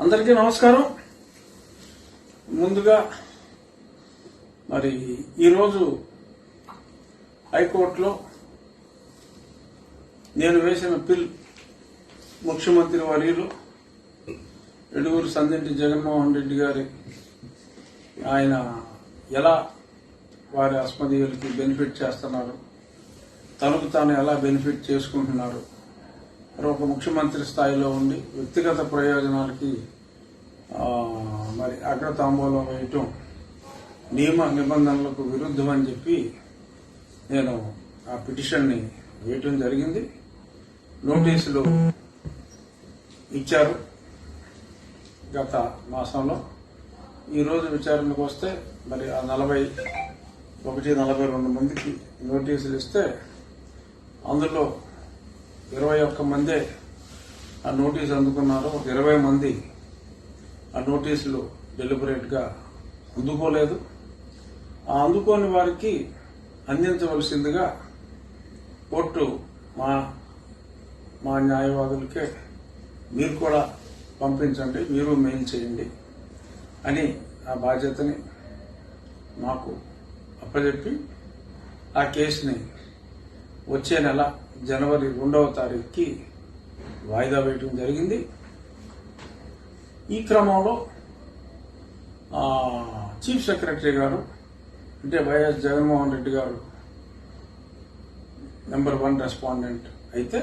అందరికీ నమస్కారం. ముందుగా మరి ఈరోజు హైకోర్టులో నేను వేసిన పిల్ ముఖ్యమంత్రి వర్యులు ఎడుగురు సందింటి జగన్మోహన్ రెడ్డి గారి ఆయన ఎలా వారి అస్మదీయులకి బెనిఫిట్ చేస్తున్నారు తనకు తాను ఎలా బెనిఫిట్ చేసుకుంటున్నారు మరి ఒక ముఖ్యమంత్రి స్థాయిలో ఉండి వ్యక్తిగత ప్రయోజనాలకి మరి అగ్ర తాంబూలం వేయటం నియమ నిబంధనలకు విరుద్ధం అని చెప్పి నేను ఆ పిటిషన్ని వేయటం జరిగింది. నోటీసులు ఇచ్చారు గత మాసంలో. ఈరోజు విచారణకు వస్తే మరి ఆ నలభై ఒకటి నలభై రెండు మందికి నోటీసులు ఇస్తే అందులో ఇరవై ఒక్క మందే ఆ నోటీసు అందుకున్నారు. ఒక ఇరవై మంది ఆ నోటీసులు డెలిబరేట్గా అందుకోలేదు. ఆ అందుకోని వారికి అందించవలసిందిగా కోర్టు మా మా న్యాయవాదులకే మీరు కూడా పంపించండి మీరు మెయిల్ చేయండి అని ఆ బాధ్యతని మాకు అప్పచెప్పి ఆ కేసుని వచ్చే నెల జనవరి రెండవ తారీఖుకి వాయిదా వేయటం జరిగింది. ఈ క్రమంలో చీఫ్ సెక్రటరీ గారు అంటే YS Jaganmohan Reddy garu number one respondent అయితే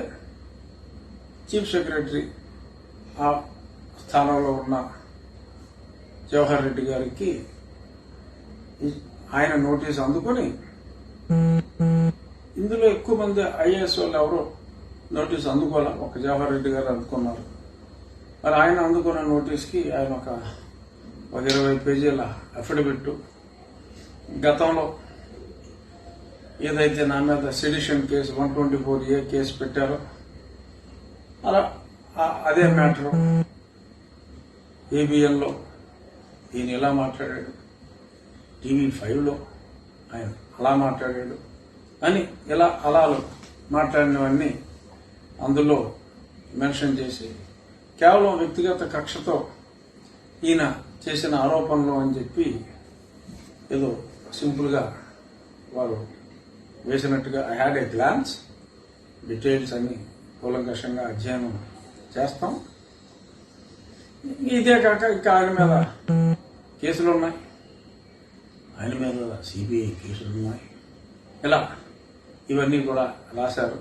చీఫ్ సెక్రటరీ ఆ స్థానంలో ఉన్న జవహర్ రెడ్డి గారికి ఆయన నోటీస్ అందుకొని mm-hmm. ఇందులో ఎక్కువ మంది ఐఏఎస్ వాళ్ళు ఎవరు నోటీస్ అందుకోలే ఒక జవహర్ రెడ్డి గారు అందుకున్నారు. మరి ఆయన అందుకున్న నోటీస్కి ఆయన ఒక ఒక ఇరవై పేజీల అఫిడవిట్ గతంలో ఏదైతే నా మీద sedition case one twenty four A case పెట్టారో అలా అదే మ్యాటర్ ఏబిఎన్లో ఈయన ఇలా మాట్లాడాడు. టీవీ ఫైవ్లో ఆయన అలా మాట్లాడాడు. అని ఇలా అలాలు మాట్లాడినవన్నీ అందులో మెన్షన్ చేసి కేవలం వ్యక్తిగత కక్షతో ఈయన చేసిన ఆరోపణలు అని చెప్పి ఏదో సింపుల్గా వారు వేసినట్టుగా I had a glance details అన్ని కూలంకషంగా అధ్యయనం చేస్తాం. ఇదే కాక ఇంకా ఆయన మీద కేసులు ఉన్నాయి ఆయన మీద సిబిఐ కేసులు ఉన్నాయి ఇలా ఇవన్నీ కూడా రాశారు.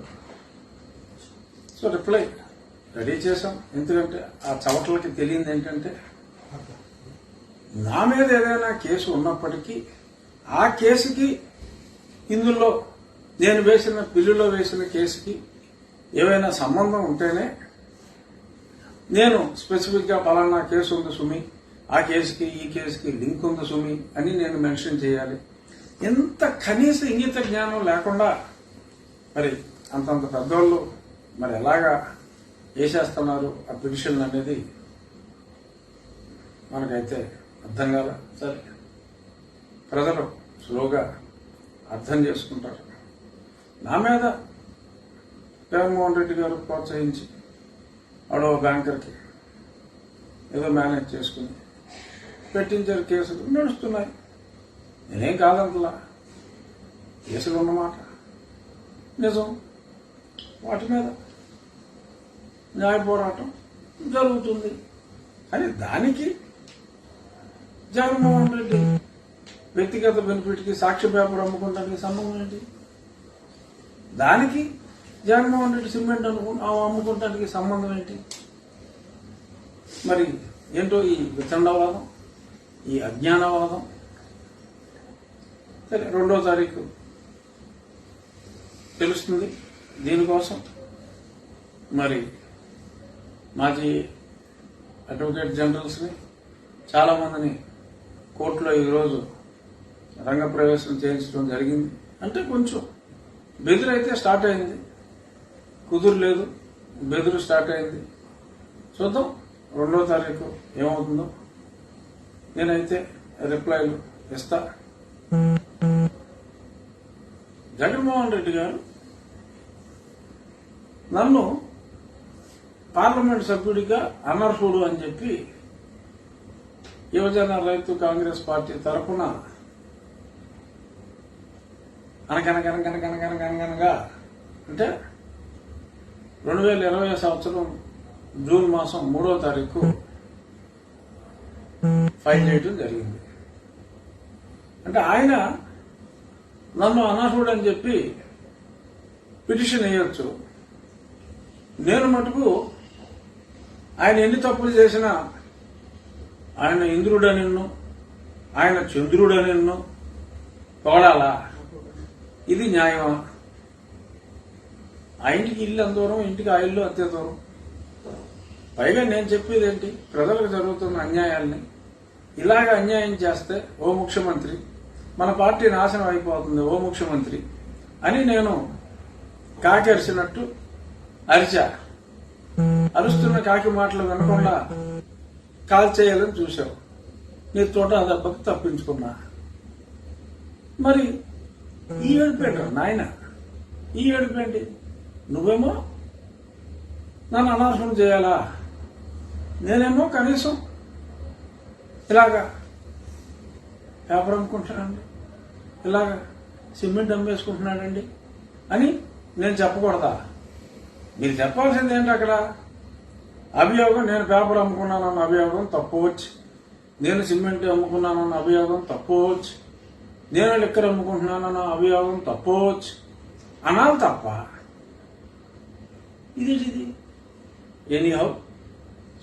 సో రిప్లై రెడీ చేశాం. ఎందుకంటే ఆ చవట్లకి తెలియంది ఏంటంటే నా మీద ఏదైనా కేసు ఉన్నప్పటికీ ఆ కేసుకి ఇందులో నేను వేసిన బిల్లులో వేసిన కేసుకి ఏవైనా సంబంధం ఉంటేనే నేను స్పెసిఫిక్గా పలానా కేసు ఉంది సుమి ఆ కేసుకి ఈ కేసుకి లింక్ ఉంది సుమి అని నేను మెన్షన్ చేయాలి. ఎంత కనీస ఇంగిత జ్ఞానం లేకుండా మరి అంతంత పెద్దోళ్ళు మరి ఎలాగా వేసేస్తున్నారు ఆ పిటిషన్ అనేది మనకైతే అర్థం కాల. సరే. ప్రజలు స్లోగా అర్థం చేసుకుంటారు. నా మీద జగన్మోహన్ రెడ్డి గారు ప్రోత్సహించి ఆడో బ్యాంకర్కి ఏదో మేనేజ్ చేసుకుని పెట్టించారు కేసులు నడుస్తున్నాయి. నేనేం కాదంతలా. కేసులు ఉన్నమాట నిజం. వాటి మీద న్యాయ పోరాటం జరుగుతుంది. కానీ దానికి జగన్మోహన్ రెడ్డి వ్యక్తిగత బెనిఫిట్కి సాక్షి పేపర్ అమ్ముకోవడానికి సంబంధం ఏంటి? దానికి జగన్మోహన్ రెడ్డి సిమెంట్ అనుకు అమ్ముకోవడానికి సంబంధం ఏంటి? మరి ఏంటో ఈ వితండవాదం ఈ అజ్ఞానవాదం? సరే రెండో తారీఖు తెలుస్తుంది దీనికోసం. మరి మాజీ అడ్వకేట్ జనరల్స్ని చాలా మందిని కోర్టులో ఈరోజు రంగప్రవేశం చేయించడం జరిగింది. అంటే కొంచెం బెదిరు అయితే స్టార్ట్ అయింది. కుదురు లేదు బెదురు స్టార్ట్ అయింది. చూద్దాం రెండో తారీఖు ఏమవుతుందో. నేనైతే రిప్లైలు ఇస్తా. జగన్మోహన్ రెడ్డి గారు నన్ను పార్లమెంట్ సభ్యుడిగా అనర్హుడు అని చెప్పి యువజన రైతు కాంగ్రెస్ పార్టీ తరఫున అనగనగనగనగనగనగనగా అంటే రెండు వేల ఇరవై సంవత్సరం జూన్ మాసం మూడో తారీఖు ఫైల్ చేయడం జరిగింది. అంటే ఆయన నన్ను అనర్హుడు అని చెప్పి పిటిషన్ వేయొచ్చు. నేను మటుకు ఆయన ఎన్ని తప్పులు చేసినా ఆయన ఇంద్రుడనిన్ను ఆయన చంద్రుడనిన్ను తోడాలా? ఇది న్యాయమా? ఆ ఇంటికి ఇల్లు అంత దూరం ఇంటికి ఆ ఇల్లు అంతే దూరం. పైగా నేను చెప్పేది ఏంటి? ప్రజలకు జరుగుతున్న అన్యాయాల్ని ఇలాగ అన్యాయం చేస్తే ఓ ముఖ్యమంత్రి మన పార్టీ నాశనం అయిపోతుంది ఓ ముఖ్యమంత్రి అని నేను కాకెరిసినట్టు అరిచా. అరుస్తున్న కాకి మాటలు వినకుండా కాల్ చేయాలని చూశావు. నీ తోట దెబ్బకు తప్పించుకున్నా. మరి ఈ ఏడుపేట నాయన? ఈ ఏడుపేంటి నువ్వేమో నన్ను అనర్హం చేయాలా? నేనేమో కనీసం ఇలాగా పేపర్ అమ్ముకుంటున్నానండి ఇలాగా సిమెంట్ అమ్మేసుకుంటున్నాడండి అని నేను చెప్పకూడదా? మీరు చెప్పాల్సింది ఏంటి అక్కడ? అభియోగం నేను పేపర్ అమ్ముకున్నానన్న అభియోగం తప్పవచ్చు. నేను సిమెంట్ అమ్ముకున్నానన్న అభియోగం తప్పవచ్చు. నేను లిక్కర్ అమ్ముకుంటున్నానన్న అభియోగం తప్పవచ్చు. అనాలి తప్ప. ఇది ఇది? ఎనీ హౌ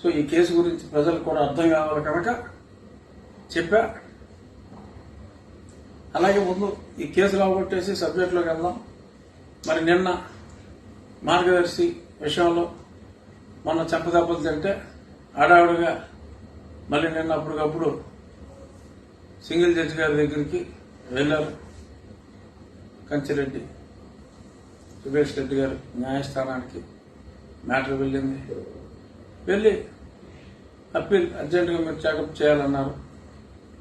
సో ఈ కేసు గురించి ప్రజలకు కూడా అర్థం కావాలి కనుక చెప్పా. అలాగే ముందు ఈ కేసు లాగొట్టేసి సబ్జెక్టులోకి వెళ్దాం. మరి నిన్న మార్గదర్శి విషయంలో మొన్న చెప్పదెబ్బలు తింటే ఆడావిడగా మళ్ళీ నిన్న అప్పటికప్పుడు సింగిల్ జడ్జి గారి దగ్గరికి వెళ్ళారు. కంచిరెడ్డి సురేష్ రెడ్డి గారు న్యాయస్థానానికి మ్యాటర్ వెళ్ళింది. వెళ్ళి అప్పీల్ అర్జెంటుగా మీరు టేకప్ చేయాలన్నారు.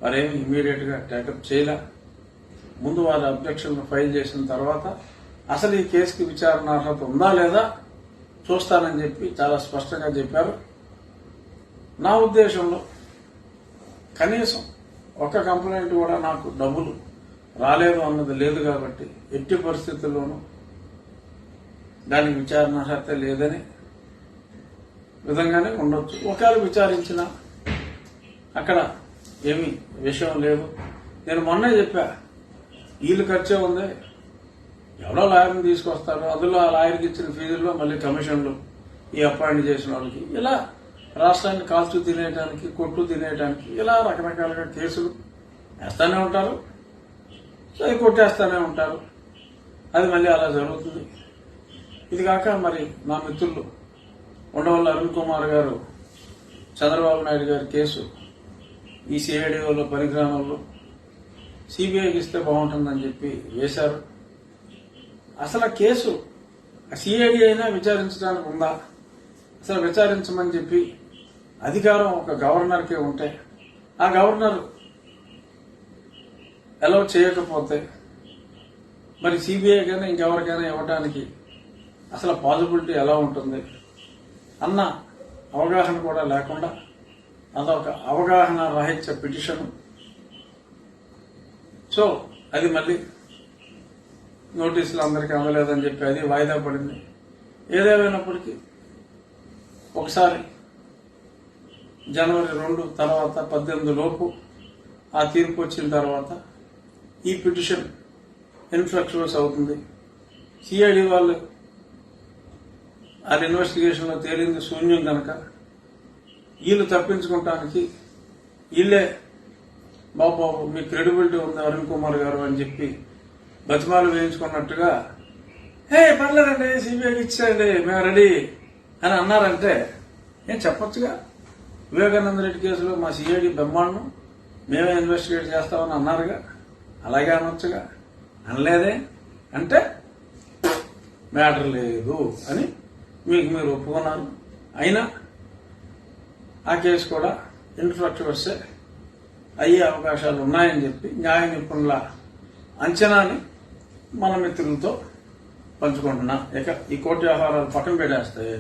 వారేమి ఇమీడియట్గా టేకప్ చేయలే. ముందు వారి అబ్జెక్షన్లు ఫైల్ చేసిన తర్వాత అసలు ఈ కేసుకి విచారణ అర్హత ఉందా లేదా చూస్తానని చెప్పి చాలా స్పష్టంగా చెప్పారు. నా ఉద్దేశంలో కనీసం ఒక కంప్లైంట్ కూడా నాకు డబ్బులు రాలేదు అన్నది లేదు కాబట్టి ఎట్టి పరిస్థితుల్లోనూ దానికి విచారణ అర్హత లేదని విధంగానే ఉండొచ్చు. ఒకవేళ విచారించిన అక్కడ ఏమీ విషయం లేదు. నేను మొన్నే చెప్పా వీళ్ళు ఖర్చే ఉంది ఎవరో లాయర్ని తీసుకొస్తారు అందులో ఆ లాయర్కి ఇచ్చిన ఫీజుల్లో మళ్ళీ కమిషన్లు ఈ అపాయింట్ చేసిన వాళ్ళకి. ఇలా రాష్ట్రాన్ని కాల్చు తినేయడానికి కొట్టు తినేయడానికి ఇలా రకరకాలుగా కేసులు వేస్తానే ఉంటారు. అది కొట్టేస్తానే ఉంటారు. అది మళ్ళీ అలా జరుగుతుంది. ఇది కాక మరి నా మిత్రులు ఉండవల్లి అరుణ్ కుమార్ గారు చంద్రబాబు నాయుడు గారి కేసు ఈ సిఐడిఓలో పరిగ్రామంలో సిబిఐకి ఇస్తే బాగుంటుందని చెప్పి వేశారు. అసలు కేసు సిఐడి అయినా విచారించడానికి ఉందా? అసలు విచారించమని చెప్పి అధికారం ఒక గవర్నర్కే ఉంటే ఆ గవర్నర్ అలౌ చేయకపోతే మరి సిబిఐకైనా ఇంకెవరికైనా ఇవ్వడానికి అసలు పాసిబిలిటీ ఎలా ఉంటుంది? అన్న అవగాహన కూడా లేకుండా అదొక అవగాహన రాహిత్య పిటిషన్. సో అది మళ్ళీ నోటీసులు అందరికీ అందలేదని చెప్పి అది వాయిదా పడింది. ఏదేమైనప్పటికీ ఒకసారి జనవరి రెండు తర్వాత పద్దెనిమిది లోపు ఆ తీర్పు వచ్చిన తర్వాత ఈ పిటిషన్ ఇన్ఫ్లక్చువస్ అవుతుంది. సిఐడి వాళ్ళు అది ఇన్వెస్టిగేషన్లో తేలింది శూన్యం కనుక వీళ్ళు తప్పించుకోవటానికి వీళ్ళే బాబు మీ క్రెడిబిలిటీ ఉంది అరుణ్ కుమార్ గారు అని చెప్పి బతిమాలు వేయించుకున్నట్టుగా హే పర్లేదండి సిబిఐకి ఇచ్చేయండి మేము రెడీ అని అన్నారంటే ఏం చెప్పొచ్చుగా? వివేకానంద రెడ్డి కేసులో మా సిఐడి బ్రహ్మాండం మేమే ఇన్వెస్టిగేట్ చేస్తామని అన్నారుగా. అలాగే అనొచ్చుగా. అనలేదే? అంటే మ్యాటర్ లేదు అని మీకు మీరు ఒప్పుకున్నారు. అయినా ఆ కేసు కూడా ఇన్ఫ్లక్చువస్ అయ్యే అవకాశాలు ఉన్నాయని చెప్పి న్యాయ నిపుణుల అంచనాని మన మిత్రులతో పంచుకుంటున్నా. ఇక ఈ కోటి ఆహారాలు పక్కన పెట్టేస్తే